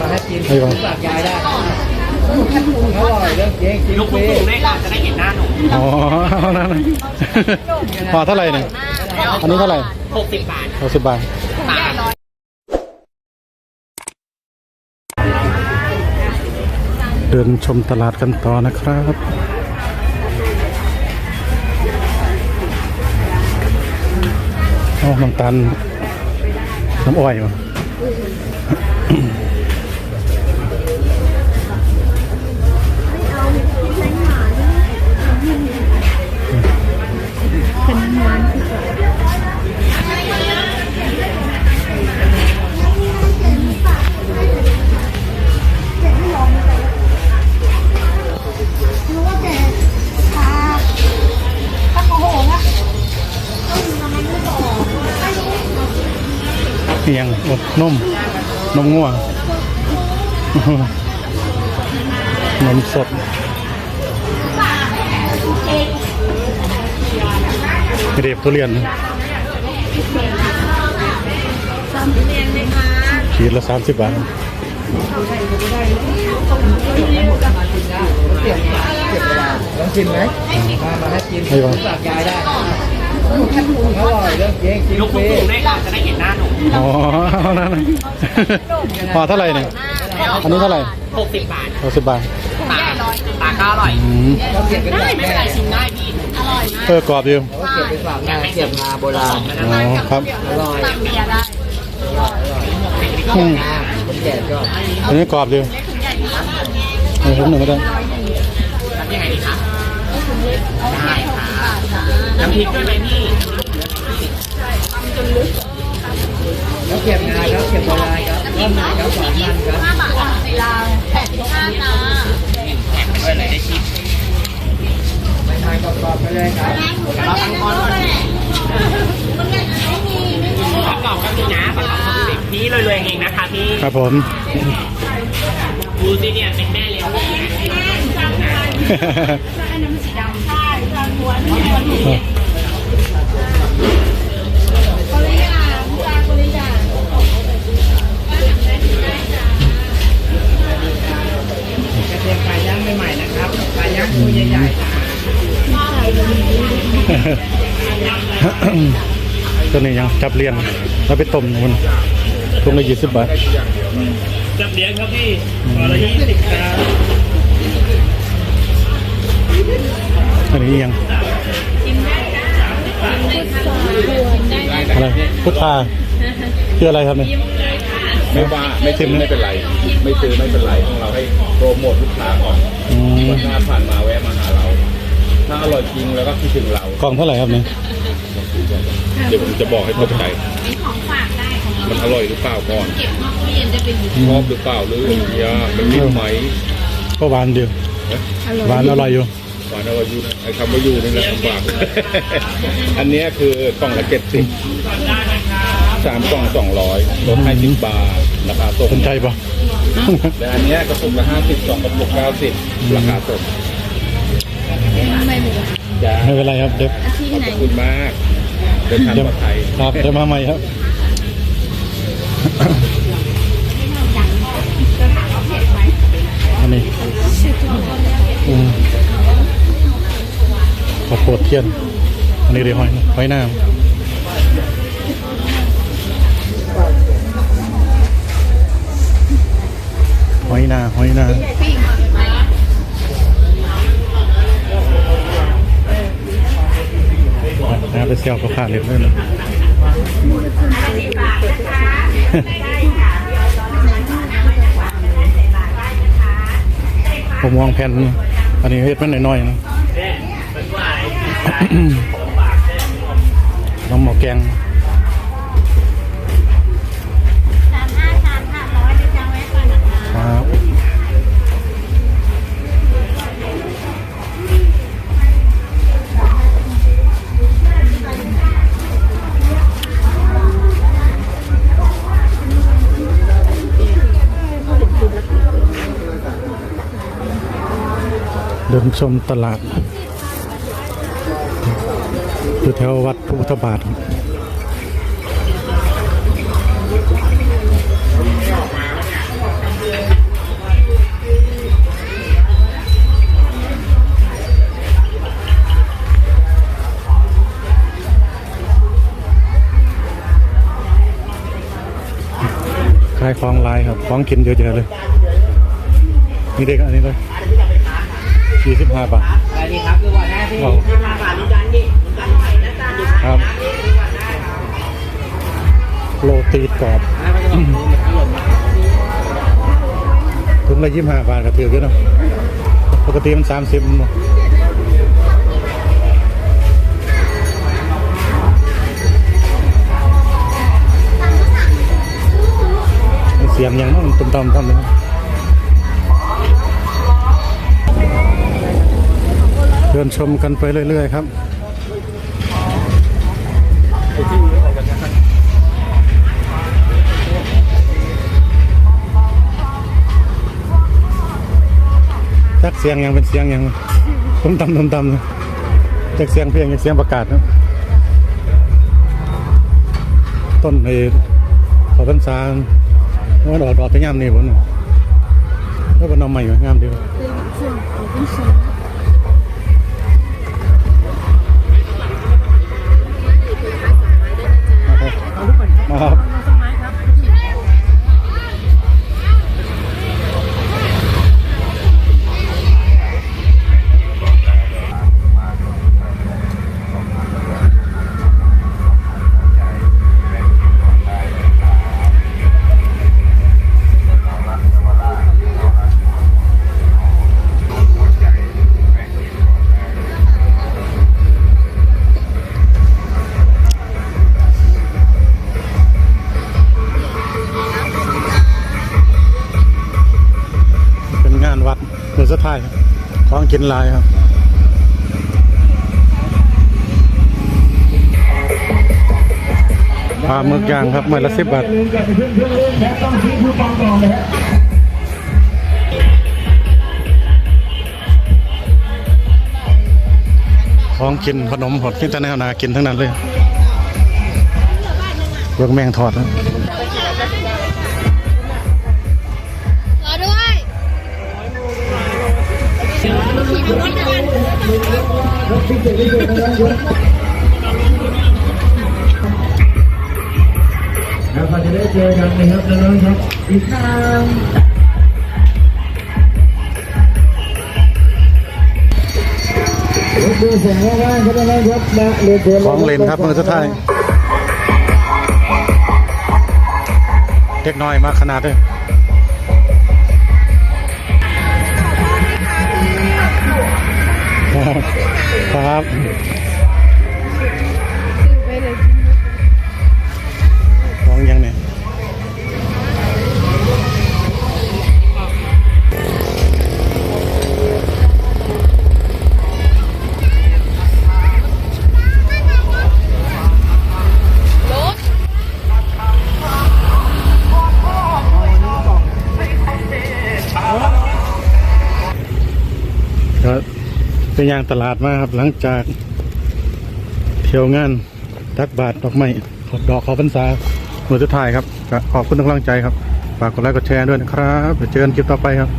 มาให้กินให้ก่อนฝากยายได้อร่อยเรื่องจริงกินยกฟลูรีกสูงได้ค่ะจะได้เห็นหน้าหนูอ๋อเอานั่นนะพอเท่าไหร่เนี่ยอันนี้เท่าไหร่หกสิบบาทหกสิบบาทตาเดินชมตลาดกันต่อนะครับโอ้น้ำตาลน้ำอ้อยวะเพียงอดนมนมงัวนมสดเรียบทุเรียนขีดละสามสิบบาทเก็บเก็บเวลาลองกินไหมมามาให้กินให้ก่อนฝากยายได้ อร่อยเรื่องจริงกินยกฟลูรีกสูงได้ค่ะจะได้เห็นหน้าหนูอ๋อเอานั่นนะพอเท่าไหร่เนี่ย อันนี้เท่าไหร่ หกสิบบาทหกสิบบาทตาตาก็อร่อยอืมเราเก็บเป็นได้ฝากไม่แม่เป็นไรชิมได้พี่เออกรอบอยู่เราเก็บเป็นฝากแม่เก็บมาโบราณอ๋อครับอร่อยตามเบียร์ได้อืมคนแก่ชอบอันนี้กรอบอยู่เออผมหนึ่งก็ได้รับยังไงดีคะได้ค่ะ น้ำพริกด้วยไหมพี่เราเก็บงานครับเก็บโบราณครับร่อนมันครับหวานมันครับแถมด้วยเลยได้ชิมไม่ทานกรอบๆไปเลยครับเราตั้งกอนก่อนประกอบก็มีนะประกอบก็มีพี่รวยๆเองนะคะพี่ครับผมดูสิเนี่ยเป็นแม่เลี้ยงกระเทียมไก่ย่างใหม่ๆนะครับไก่ย่า ตัวใหญ่ๆนะตัวนี้ยังจับเรียนแล้วไปต้มมันต้มละยี่สิบบาทจับเลี้ยงครับพี่ตอนละยี่สิบครับ อันนี้ยังอะไรพุทธาคืออะไรครับเนี่ยไม่ว่าไม่ซื้อไม่เป็นไร ไม่ซื้อไม่เป็นไรของเราให้โปรโมทลูกค้าก่อนอืมวันหน้าผ่านมาแวะมาหาเรา ถ้าอร่อยจริงแล้วก็คิดถึงเรากล่องเท่าไหร่ครับเนี่ยเดี๋ยวผมจะบอกให้เข้าใจมันอร่อยหรือเปล่าก่อนชอบหรือเปล่าหรืออยามันนิ่มไหมก็หวานเดียวหวานอร่อยอยู่ หวานอร่อยอยู่ไอ้คำว่าอยู่นี่แหละลำบากอันเนี้ยคือกล่องละเจ็ดสิบสามกล่องสองร้อยลดให้สิบบาทราคาส่งสนใจปะและอันเนี้ยกระปุกละห้าสิบสองกระปุกเก้าสิบราคาส่งจ้าไม่เป็นไรครับ เดี๋ยวขอบคุณมากเดินทางเดี๋ยวปลอดภัยครับเดี๋ยวมาใหม่ครับ อันนี้ วดเทียน อันนี้เรียหอยหอยนางหอยนาหอยนานะไปเซี่ยวก็ขาดเล็บด้วยนะผมวางแผ่น อันนี้เฮ็ดมันน้อยๆนะ น้ำหมอแกงสามห้าสามห้าร้อยจะจำไว้ก่อนนะคะครับเดินชมตลาด อยู่แถววัดพระพุทธบาทขายของลายครับของกินเยอะๆเลยนี่เด็กอันนี้เลยสี่สิบห้าบาทอะไรดีครับคือว่าห้าสิบห้าบาทนี่จานเดี ครับโรตีกรอบอ่าไม่ต้องเล่นมาถุงละยี่สิบห้าบาทก็ถือกันเนาะปกติมันสามสิบเสียงย่างนั้นตุ้มต่ำต่ำเลยเดินชมกันไปเรื่อย ๆ ครับ จักเสียงยังเป็นเสียงยังตุ้มต่ำตุ้มต่ำเลยจากเสียงเพลงจากเสียงประกาศนะต้นไอ้ขอพรรษาว่าดอกดอกไปงามนี่บนน่ะแล้วบนอาใหม่งามดีกวะมา ของกินลายครับปลาหมึกย่างครับไม้ละสิบบาทของกินขนมหดที่ตะแนวนากินทั้งนั้นเลยเบือกแมงทอดนะ แล้วพอจะได้เจอกันนะครับน้องๆครับอีกครั้งของเลนครับมือสุดท้ายเด็กน้อยมากขนาดเลย ครับครับของยังเนี่ยก็เป็นอ ย่างตลาดมาครับ หลังจากเที่ยวงานตักบาทดอกไม้ขอดอกขอพรรษามือสุดท้ายครับขอบคุณทุกกำลังใจครับฝากกดไลค์กดแชร์ด้วยนะครับเดี๋ยวเจอกันคลิปต่อไปครับ